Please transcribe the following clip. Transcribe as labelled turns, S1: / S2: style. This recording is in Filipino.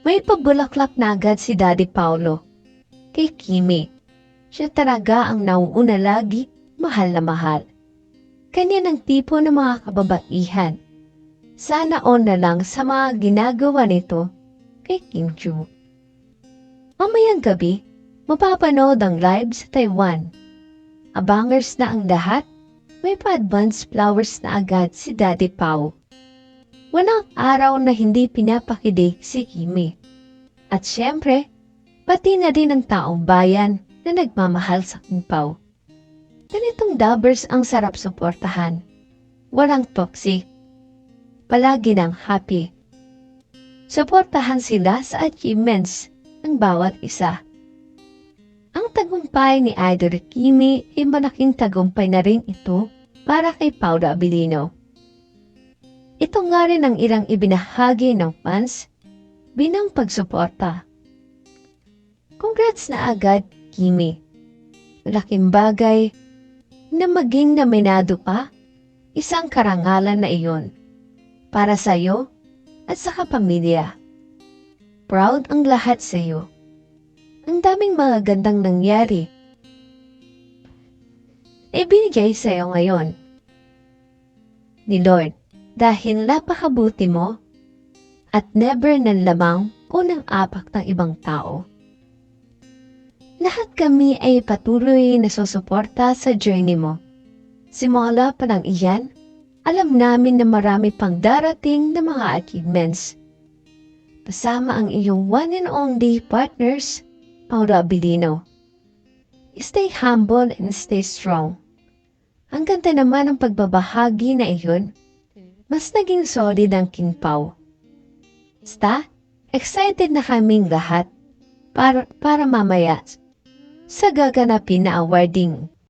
S1: May pabulaklak na agad si Daddy Paulo. Kay Kimi. Siya talaga ang nauuna lagi, mahal na mahal. Kanya ng tipo ng mga kababaihan. Sana on na lang sa mga ginagawa nito kay Kim Chu. Mamayang gabi, mapapanood ang live sa Taiwan. Abangers na ang lahat, may pa-advance flowers na agad si Daddy Pau. Walang araw na hindi pinapakilig si Kimi. At syempre, pati na rin ang taong bayan na nagmamahal sa Pau. Ganitong dabbers ang sarap suportahan. Walang toxic. Palagi ng happy. Suportahan sila sa achievements ng bawat isa. Ang tagumpay ni Idol Kimi ay malaking tagumpay na rin ito para kay Paula Abilino. Ito nga rin ang ilang ibinahagi ng fans binang pagsuporta. Congrats na agad, Kimi. Laking bagay na maging nominado ka, isang karangalan na iyon para sa iyo at sa kapamilya. Proud ang lahat sa iyo. Ang daming mga gandang nangyari. Ibinigay sa iyo ngayon. Ni Lord, dahil napakabuti mo at never ng lamang o ng apak ng ibang tao. Lahat kami ay patuloy na susuporta sa journey mo. Simula pa lang iyan, alam namin na marami pang darating na mga achievements. Kasama ang iyong one and only partners, Paula Abilino. Stay humble and stay strong. Ang ganda naman ng pagbabahagi na iyon, mas naging solid ang King Pao. Basta, excited na kaming lahat para, para mamaya sa gaganapin na awarding